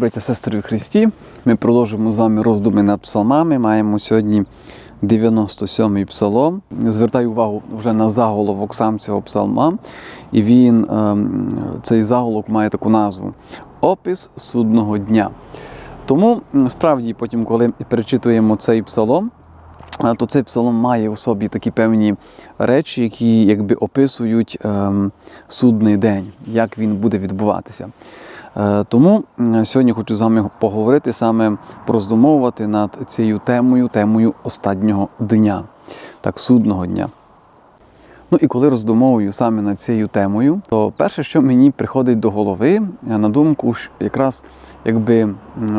браття, сестри в Христі. Ми продовжуємо з вами роздуми над псалмами. Маємо сьогодні 97-й псалом. Звертаю увагу вже на заголовок сам цього псалма. І він, ем, цей заголовок має таку назву Опис судного дня. Тому справді, потім, коли перечитуємо цей псалом, то цей псалом має у собі такі певні речі, які якби описують ем, судний день, як він буде відбуватися. Е, Тому сьогодні хочу з вами поговорити саме пороздумовувати над цією темою, темою останнього дня, так, судного дня. Ну і коли роздумовую саме над цією темою, то перше, що мені приходить до голови, е, на думку, якраз якби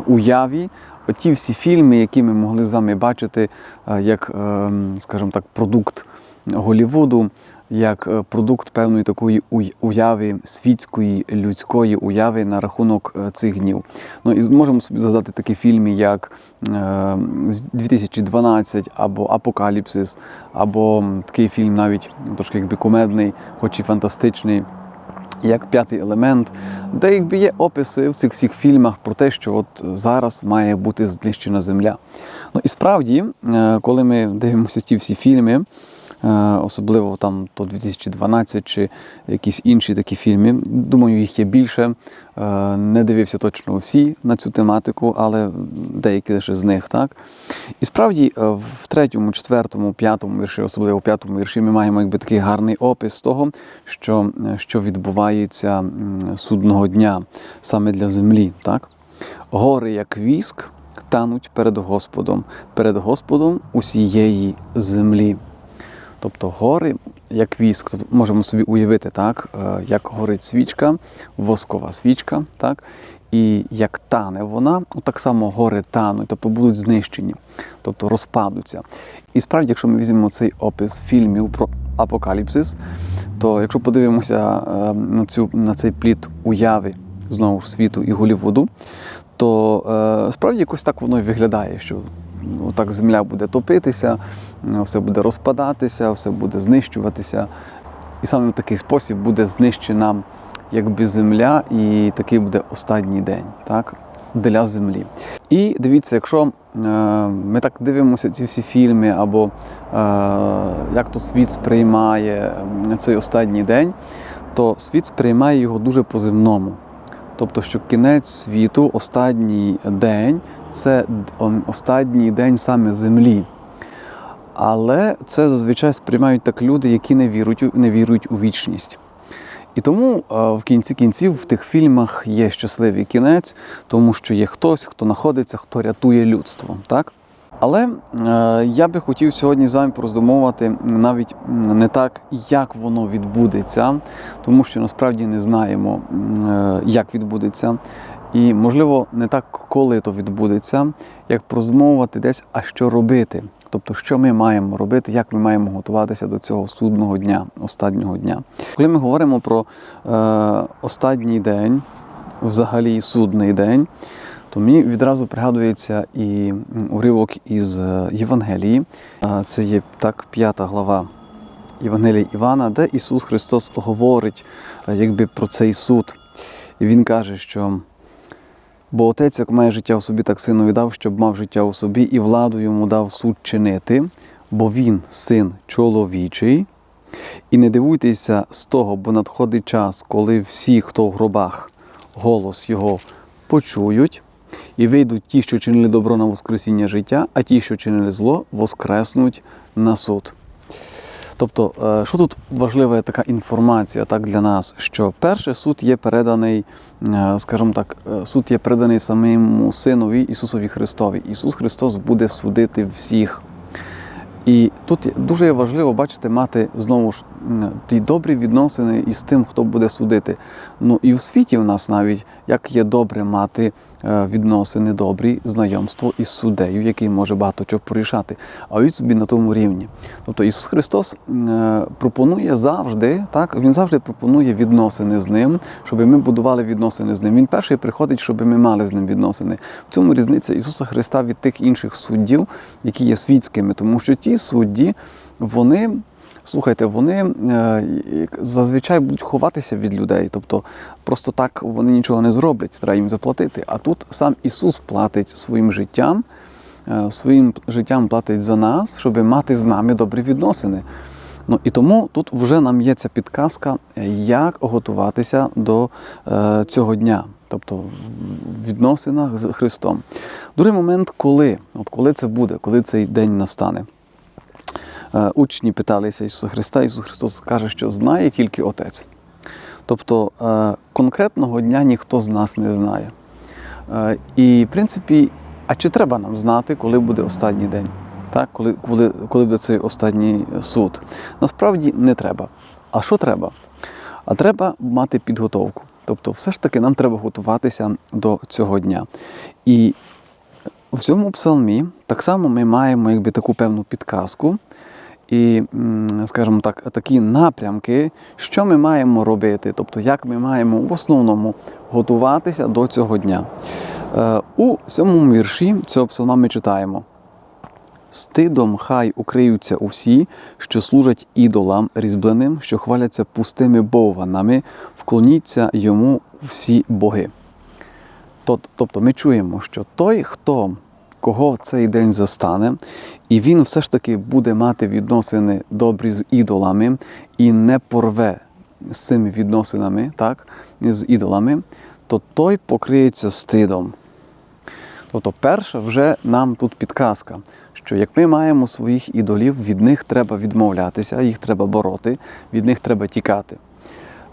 уяві, оті всі фільми, які ми могли з вами бачити, е, як, ем, скажімо так, продукт Голівуду, як е, продукт певної такої уяви світської людської уяви на рахунок е, цих днів. Ну і можемо собі згадати такі фільми, як е, 2012 або Апокаліпсис, або такий фільм навіть трошки якби кумедний, хоч і фантастичний. Як п'ятий елемент, де якби є описи в цих всіх фільмах про те, що от зараз має бути знищена земля. Ну і справді, е, коли ми дивимося ті всі фільми, е, особливо там то 2012 чи якісь інші такі фільми, думаю, їх є більше. Е, Не дивився точно всі на цю тематику, але деякі лише з них, так. І справді е, в третьому, четвертому, п'ятому вірші, особливо в п'ятому вірші, ми маємо якби такий гарний опис того, що, е, що відбувається судного дня саме для землі. Так? Гори, як віск, тануть перед Господом, перед Господом усієї землі. Тобто гори, як віск, тобто можемо собі уявити, так, е, як горить свічка, воскова свічка, так, і як тане вона, так само гори тануть, тобто будуть знищені, тобто розпадуться. І справді, якщо ми візьмемо цей опис фільмів про апокаліпсис, то якщо подивимося е, на, цю, на цей плід уяви знову ж світу і Голівуду, то е, справді якось так воно і виглядає, що ну, так земля буде топитися, все буде розпадатися, все буде знищуватися. І саме в такий спосіб буде знищена якби земля, і такий буде останній день так, для землі. І дивіться, якщо е, ми так дивимося ці всі фільми, або е, як то світ сприймає цей останній день, то світ сприймає його дуже по-земному. Тобто, що кінець світу, останній день це останній день саме землі. Але це зазвичай сприймають так люди, які не вірують, не вірують у вічність. І тому в кінці кінців в тих фільмах є щасливий кінець, тому що є хтось, хто знаходиться, хто рятує людство. Так? Але е, я би хотів сьогодні з вами пороздумовувати навіть не так, як воно відбудеться, тому що насправді не знаємо, е, як відбудеться. І, можливо, не так, коли то відбудеться, як пороздумовувати десь, а що робити. Тобто, що ми маємо робити, як ми маємо готуватися до цього судного дня, останнього дня. Коли ми говоримо про е, останній день, взагалі судний день, то мені відразу пригадується і уривок із е, Євангелії. Е, Це є так п'ята глава Євангелії Івана, де Ісус Христос говорить е, якби про цей суд. І Він каже, що бо Отець, як має життя в собі, так сину дав, щоб мав життя у собі, і владу йому дав суд чинити, бо він син чоловічий. І не дивуйтеся з того, бо надходить час, коли всі, хто в гробах, голос його почують, і вийдуть ті, що чинили добро на воскресіння життя, а ті, що чинили зло, воскреснуть на суд. Тобто, е, що тут важлива така інформація так, для нас, що перший суд є переданий, е, скажімо так, е, суд є переданий самому Синові Ісусові Христові. Ісус Христос буде судити всіх. І тут дуже важливо бачите, мати знову ж ті добрі відносини із тим, хто буде судити. Ну і в світі в нас навіть як є добре мати відносини, добрі, знайомство із суддею, який може багато чого порішати. А він собі на тому рівні. Тобто Ісус Христос е, пропонує завжди, так Він завжди пропонує відносини з ним, щоб ми будували відносини з ним. Він перший приходить, щоб ми мали з ним відносини. В цьому різниця Ісуса Христа від тих інших суддів, які є світськими, тому що ті судді, вони слухайте, вони е, зазвичай будуть ховатися від людей. Тобто просто так вони нічого не зроблять, треба їм заплатити. А тут сам Ісус платить своїм життям, е, своїм життям платить за нас, щоб мати з нами добрі відносини. Ну і тому тут вже нам є ця підказка, е, як готуватися до цього дня, тобто в відносинах з Христом. Другий момент, коли, от коли це буде, коли цей день настане. Е, Учні питалися Ісуса Христа, Ісус Христос каже, що знає тільки Отець. Тобто е, конкретного дня ніхто з нас не знає. Е, І, в принципі, а чи треба нам знати, коли буде останній день? Так, коли, коли, коли буде цей останній суд? Насправді не треба. А що треба? А треба мати підготовку. Тобто, все ж таки нам треба готуватися до цього дня. І в цьому псалмі так само ми маємо якби, таку певну підказку і, скажімо так, такі напрямки, що ми маємо робити, тобто як ми маємо в основному готуватися до цього дня. Е, У сьомому вірші цього псалма ми читаємо. Стидом хай укриються усі, що служать ідолам різьбленим, що хваляться пустими бовванами, вклоніться йому всі боги. Тобто ми чуємо, що той, хто кого цей день застане, і він все ж таки буде мати відносини добрі з ідолами і не порве з цими відносинами, так, з ідолами, то той покриється стидом. Тобто, перша вже нам тут підказка, що як ми маємо своїх ідолів, від них треба відмовлятися, їх треба бороти, від них треба тікати.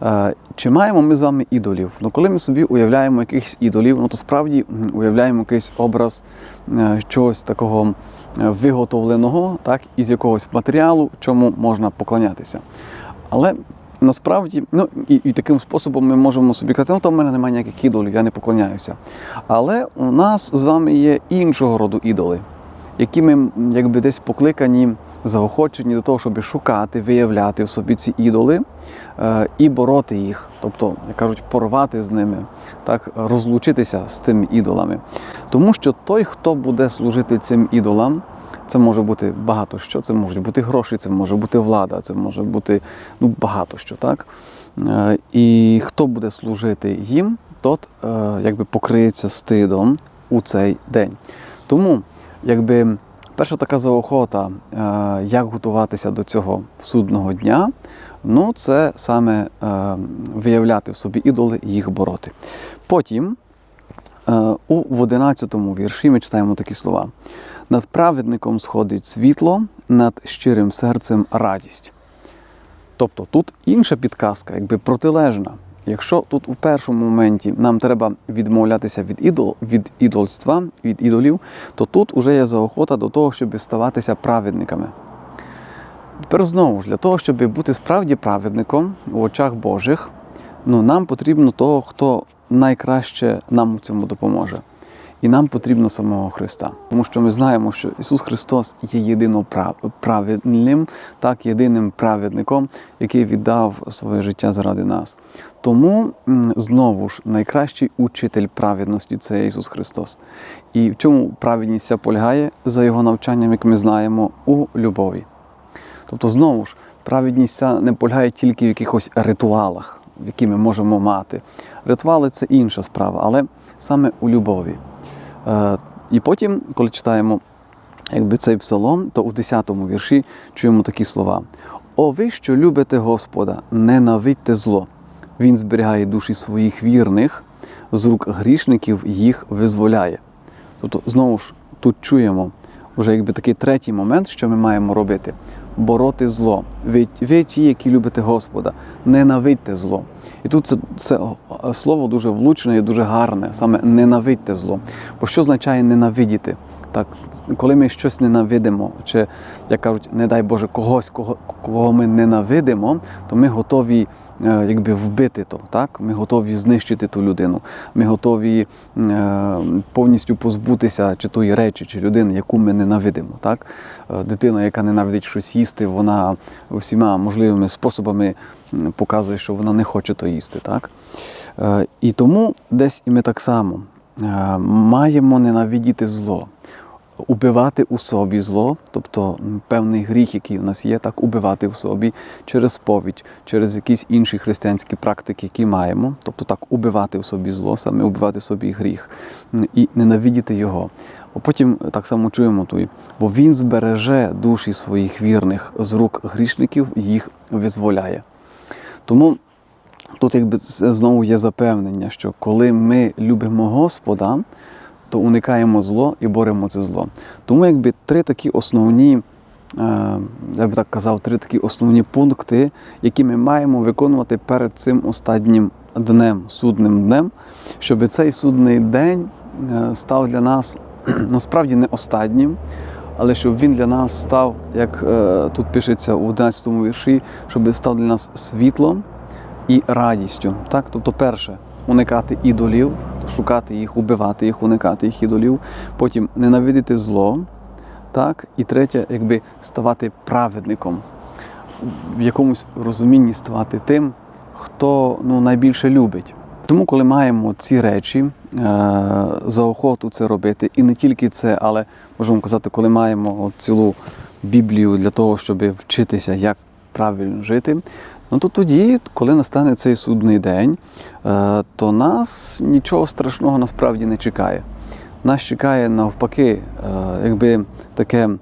Е, Чи маємо ми з вами ідолів? Ну, коли ми собі уявляємо якихось ідолів, ну то справді уявляємо якийсь образ е, чогось такого виготовленого, так, із якогось матеріалу, чому можна поклонятися. Але насправді, ну і, і таким способом ми можемо собі казати, ну то в мене немає ніяких ідолів, я не поклоняюся. Але у нас з вами є іншого роду ідоли, які ми якби десь покликані, заохочені до того, щоб шукати, виявляти в собі ці ідоли і бороти їх, тобто, як кажуть, порвати з ними, так, розлучитися з цими ідолами. Тому що той, хто буде служити цим ідолам, це може бути багато що, це можуть бути гроші, це може бути влада, це може бути ну, багато що, так? Е, І хто буде служити їм, тот е, якби покриється стидом у цей день. Тому, якби перша така заохота, е, як готуватися до цього судного дня, ну це саме е, виявляти в собі ідоли і їх бороти. Потім е, у в 11 вірші ми читаємо такі слова: над праведником сходить світло, над щирим серцем радість. Тобто тут інша підказка, якби протилежна. Якщо тут у першому моменті нам треба відмовлятися від ідол, від ідольства, від ідолів, то тут уже є заохота до того, щоб ставатися праведниками. Тепер знову ж для того, щоб бути справді праведником в очах Божих, ну, нам потрібно того, хто найкраще нам у цьому допоможе. І нам потрібно самого Христа. Тому що ми знаємо, що Ісус Христос є єдино прав- праведним, так, єдиним праведником, який віддав своє життя заради нас. Тому знову ж найкращий учитель праведності це Ісус Христос. І в чому праведність ця полягає за його навчанням, як ми знаємо, у любові. Тобто, знову ж, праведність не полягає тільки в якихось ритуалах, які ми можемо мати. Ритуали це інша справа, але саме у любові. Е, І потім, коли читаємо якби цей псалом, то у 10-му вірші чуємо такі слова: О, ви, що любите Господа, ненавидьте зло. Він зберігає душі своїх вірних, з рук грішників їх визволяє. Тобто, знову ж, тут чуємо вже якби такий третій момент, що ми маємо робити: бороти зло. Ви, ви ті, які любите Господа, ненавидьте зло. І тут це, це слово дуже влучне і дуже гарне, саме ненавидьте зло. Бо що означає ненавидіти? Так, коли ми щось ненавидимо, чи, як кажуть, не дай Боже, когось, кого, кого ми ненавидимо, то ми готові е, якби вбити то. Так? Ми готові знищити ту людину. Ми готові е, повністю позбутися чи тої речі, чи людини, яку ми ненавидимо. Так? Е, Дитина, яка ненавидить щось їсти, вона всіма можливими способами показує, що вона не хоче то їсти. Так? Е, І тому десь і ми так само е, маємо ненавидіти зло. Убивати у собі зло, тобто певний гріх, який у нас є, так убивати в собі через сповідь, через якісь інші християнські практики, які маємо, тобто так убивати в собі зло, саме убивати собі гріх і ненавидіти його. А потім так само чуємо той, бо він збереже душі своїх вірних з рук грішників і їх визволяє. Тому тут якби знову є запевнення, що коли ми любимо Господа, то уникаємо зло і боремо це зло. Тому якби три такі основні, е, я би так казав, три такі основні пункти, які ми маємо виконувати перед цим останнім днем, судним днем, щоб цей судний день е, став для нас насправді не останнім, але щоб він для нас став, як е, тут пишеться у 11 вірші, щоб став для нас світлом і радістю. Так? Тобто, перше, уникати ідолів, шукати їх, убивати їх, уникати їх ідолів, потім ненавидіти зло. Так? І третє, якби ставати праведником, в якомусь розумінні ставати тим, хто ну, найбільше любить. Тому, коли маємо ці речі, е, за охоту це робити, і не тільки це, але можемо казати, коли маємо цілу Біблію для того, щоб вчитися, як правильно жити, ну то тоді, коли настане цей судний день, е, то нас нічого страшного насправді не чекає. Нас чекає навпаки, е, якби таке е,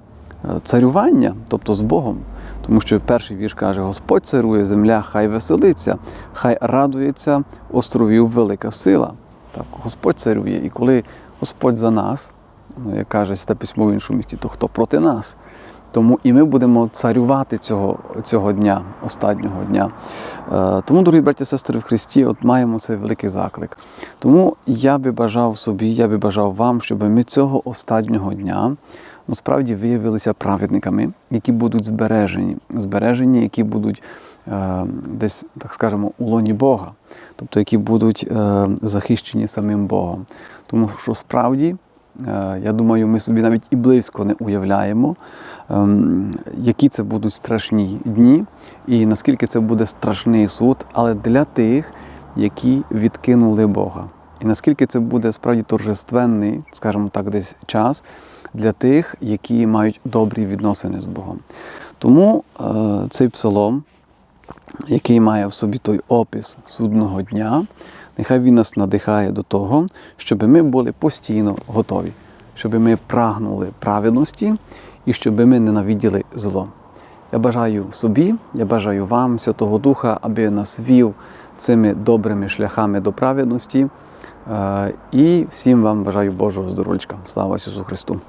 царювання, тобто з Богом. Тому що перший вірш каже: Господь царує, земля, хай веселиться, хай радується островів велика сила. Так, Господь царює. І коли Господь за нас, ну, як каже Святе письмо в іншому місті, то хто проти нас? Тому і ми будемо царювати цього, цього дня, останнього дня. Е, Тому, дорогі браті і сестри в Христі, от маємо цей великий заклик. Тому я би бажав собі, я би бажав вам, щоб ми цього останнього дня насправді виявилися праведниками, які будуть збережені, збережені, які будуть е, десь, так скажемо, у лоні Бога, тобто які будуть е, захищені самим Богом. Тому що справді. Е, Я думаю, ми собі навіть і близько не уявляємо, ем, які це будуть страшні дні, і наскільки це буде страшний суд, але для тих, які відкинули Бога. І наскільки це буде справді торжественний, скажімо так, десь час для тих, які мають добрі відносини з Богом. Тому е, цей псалом, який має в собі той опис судного дня, нехай він нас надихає до того, щоб ми були постійно готові, щоб ми прагнули праведності і щоб ми ненавиділи зло. Я бажаю собі, я бажаю вам, Святого Духа, аби нас вів цими добрими шляхами до праведності. Е, І всім вам бажаю Божого здоров'ячка. Слава Ісусу Христу!